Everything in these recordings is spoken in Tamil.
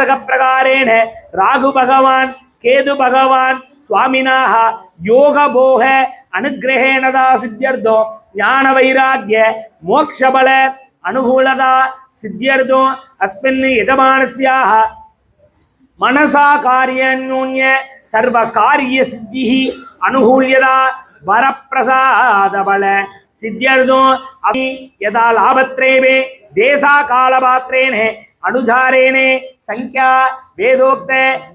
ஜாதக பிரகாரேன ராகு பகவான் கேது பகவான் சுவாமினாக யோக போக அனுகிரகேணதா சித்தியர்த்தோ ஞான வைராக்கிய மோக்ஷபல அனுகூலதா சித்தியர்த்தோ அஸ்மின் யஜமானஸ்யாக மனசா காரியன்யூன்ய சர்வ காரிய சித்தி அனுகூல்யதா வரப்பிரசாதபல சித்தியர்தோ யதா லாபத்ரேவே தேசா காலபாத்திரேனே அனுசாரேனே சங்கியா வேதோக்த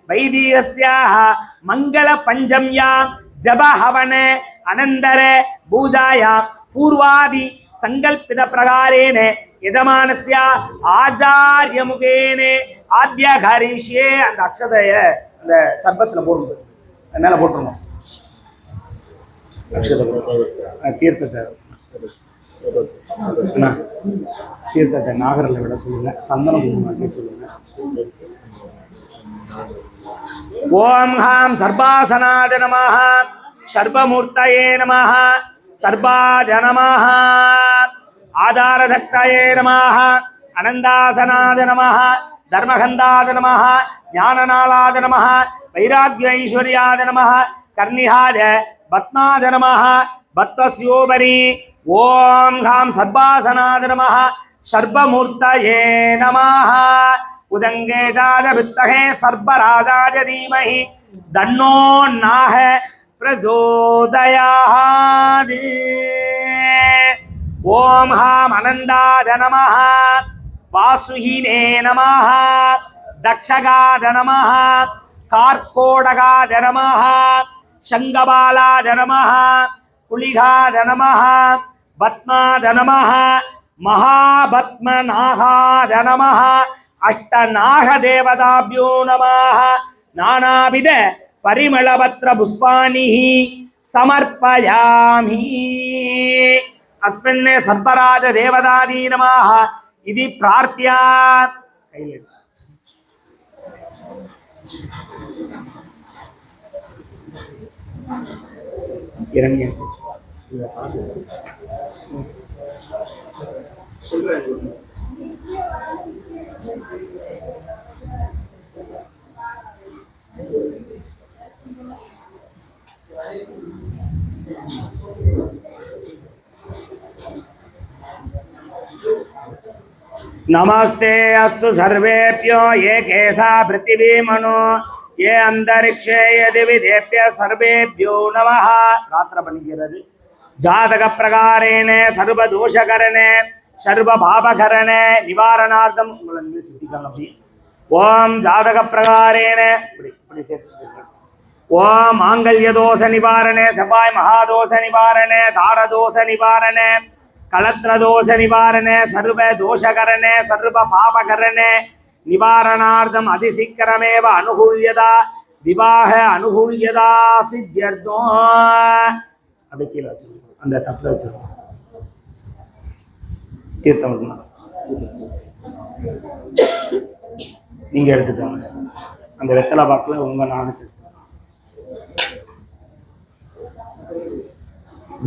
வைதீகஸ்யாக மங்கள பஞ்சம்யா ஜப ஹவன அனந்தர பூஜாயா பூர்வாதி சங்கல்பித பிரகாரேன யஜமானஸ்யா ஆச்சாரிய முகேனே ஆத்யா அந்த அக்ஷதைய அந்த சர்பத்தில் போடுறது மேலே போட்டுருணும் அக்ஷதை தீர்த்தத்தை. தீர்த்தத்தை நாகரில் விட சொல்லுங்க சந்தன குங்குமம் சொல்லுங்க. ஓம் ஹாம் சர்பாசனாத நமாக சர்வமூர்த்தயே நமாக சர்பாஜ நமஹ ஆதாரதக்தயே நமஹ அனந்தாசனாத நமாக தர்மகந்தாத நமாக ஞானநாளாத நமக வைராக்கிய ஐஸ்வர்யாத நமஹ கர்ணிஹாத பத்மாத நமஹ பத்மஸ்யோபரி ஓம் ஹாம் சர்பாசனாத நமஹ சர்வமூர்த்தயே நமஹ உதங்கே ஜாத வித்தகே சர்பராஜாய தீமஹி தன்னோ நாக பிரசோதயாதி ஓம் ஹாம் அனந்தாத நமஹ வாசுஹினே நமஹ தக்ஷகாத நமஹ கார்கோடகாத நமஹ சங்கபாலாத நமஹ புலிகாத நமஹ பத்மாத நமஹ அஷ்ட நாக தேவதாபியோ நமாக நானாவித பரிமளபத்ர புஷ்பாணி சமர்ப்பயாமி. அஸ்மின் சர்பராஜ தேவதாதி நமஹ இது பிரார்த்தியா. கையில் இரண்டு नमस्ते अस्तु सर्वेभ्यो ये केशा पृथिवीमनो ये अंतरिक्षे यदि विधेभ्य सर्वेभ्यो नमः रात्र बनी ஜாதக பிரகாரேன சர்வ தோஷகரண சர்வ பாபகரண நிவாரணார்த்தம். உங்களை வந்து சித்திக்கலாம் அப்படி. ஓம் ஜாதக பிரகாரேன இப்படி இப்படி சேர்த்து ஓம் மாங்கல்ய தோஷ நிவாரண செவ்வாய் மகாதோஷ நிவாரண தாரதோஷ நிவாரண கலத்ரதோஷ நிவாரண சர்வ தோஷகரண சர்வ பாபகரண நிவாரணார்த்தம் அதிசீக்கிரமேவ அனுகூல்யதா விவாக அனுகூல்யதா சித்தியர்த்தம் அப்படி கீழே வச்சுருக்கோம் அந்த தட்டில் வச்சிருக்கோம். தீர்த்தம் இருக்கணும். நீங்க எடுத்துக்கோங்க. அந்த வெத்தலை பாக்கில் உங்க நாணத்து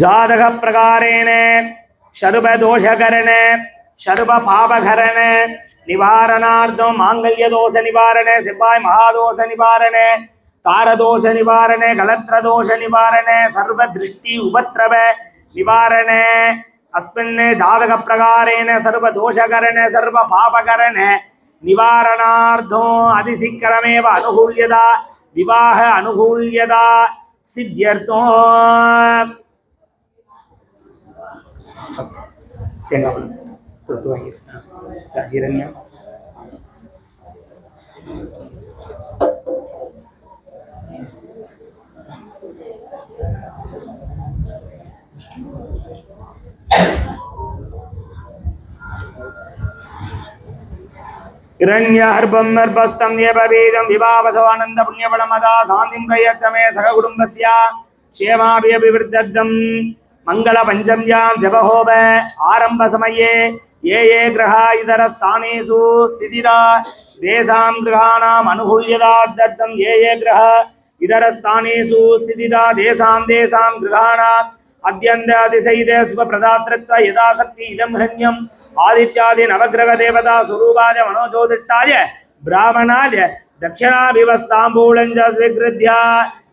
ஜாதக பிரகாரேண சர்வ தோஷகரண சர்வ பாபகரண நிவாரணார்த்தம் மாங்கல்ய தோஷ நிவாரண செவ்வாய் மகாதோஷ நிவாரண தாரதோஷ நிவாரண கலத்ரதோஷ நிவாரண சர்வ திருஷ்டி உபத்ரவ நிவாரண அஸ்மின் ஜாதக பிரகாரேண சர்வ தோஷகரண சர்வ பாபகரண நிவாரணார்த்தம் அதிசீக்கிரமேவ அனுகூல்யதா விவாக அனுகூல்யதா हिरण्यहर्भं नर्भस्तं येपबीजं विभावसो आनन्दपुण्यफलमदा शान्तिं प्रयच्छ मे सखकुटुम्बस्य क्षेमाभिवृद्धम् मङ्गलपञ्चम्यां जपहोम आरम्भसमये ये ये ग्रहा इतरस्थानेषु स्थितिदा तेषां गृहाणाम् अनुकूल्यतार्थं ये ये ग्रह इतरस्थानेषु स्थितिदा तेषां तेषां गृहाणाम् अद्यन्त अतिशयित सुखप्रदातृत्व यथाशक्ति इदं हृण्यम् आदित्यादि नवग्रह देवता स्वरूपाय मनोज्योतिष्ठाय ब्राह्मणाय दक्षिणाभिवस्ताम्बूलं च स्वीकृत्य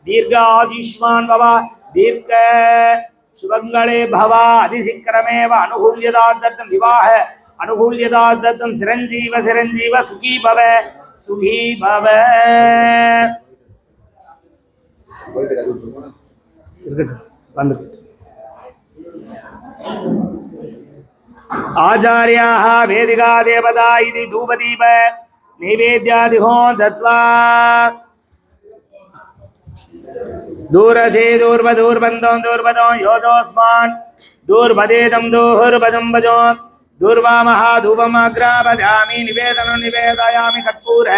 दीर्घायुष्मान् भव दीर्घ शुभङ्गळे भव अधिशिक्रमेव अनुकूल्यदादत्तं विवाह अनुकूल्यदादत्तं चिरञ्जीव चिरञ्जीव सुखी भव सुखी भव இருக்கட்டும் வந்துட்டு आचार्याः वेदिका देवता धूपदीप नैवेद्यादिहो दत्त्वा दूरसे दूर्वदूर्बन्धो दूर्वदो योजोऽस्मान् दूर्वदेदं दूर्वदं भजो दूर्वामः धूपमग्रापजामि निवेदनं निवेदयामि कर्पूर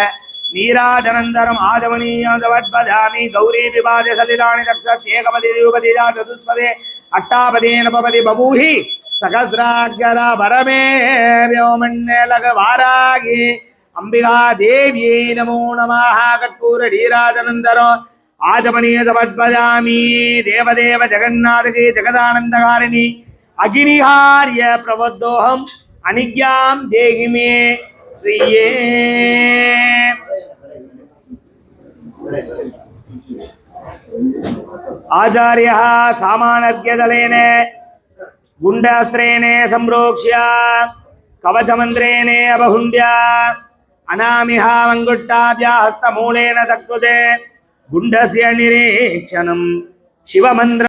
नीराजनन्तरम् आजमनीयवद्भजामि गौरी विभाजे सलिलानि दक्षत्येकपदि द्विपदि चतुष्पदे अष्टापदे नवपदि बभूहि சகசிராட்சர பரமே வியோமண்ணேலக வாராகி. அம்பிகா தேவியே நமோ நமாக கற்பூர டீராஜனந்தரம் ஆஜமனிய சமத்பதாமி தேவதேவ ஜெகநாதகே ஜெகதானந்தகாரிணி. அகினிஹாரிய பிரபத்தோகம் அனிஜாம் தேகிமே ஸ்ரீயே. ஆச்சாரியா சாமானர்கியதலேன गुण्डास्त्रेण सम्प्रोक्ष्य कवचमन्त्रेण अबहुण्ड्य अनामिह मङ्गुट्टाभ्या हस्तमूलेन तक्कृते गुण्डस्य निरीक्षणं शिवमन्त्र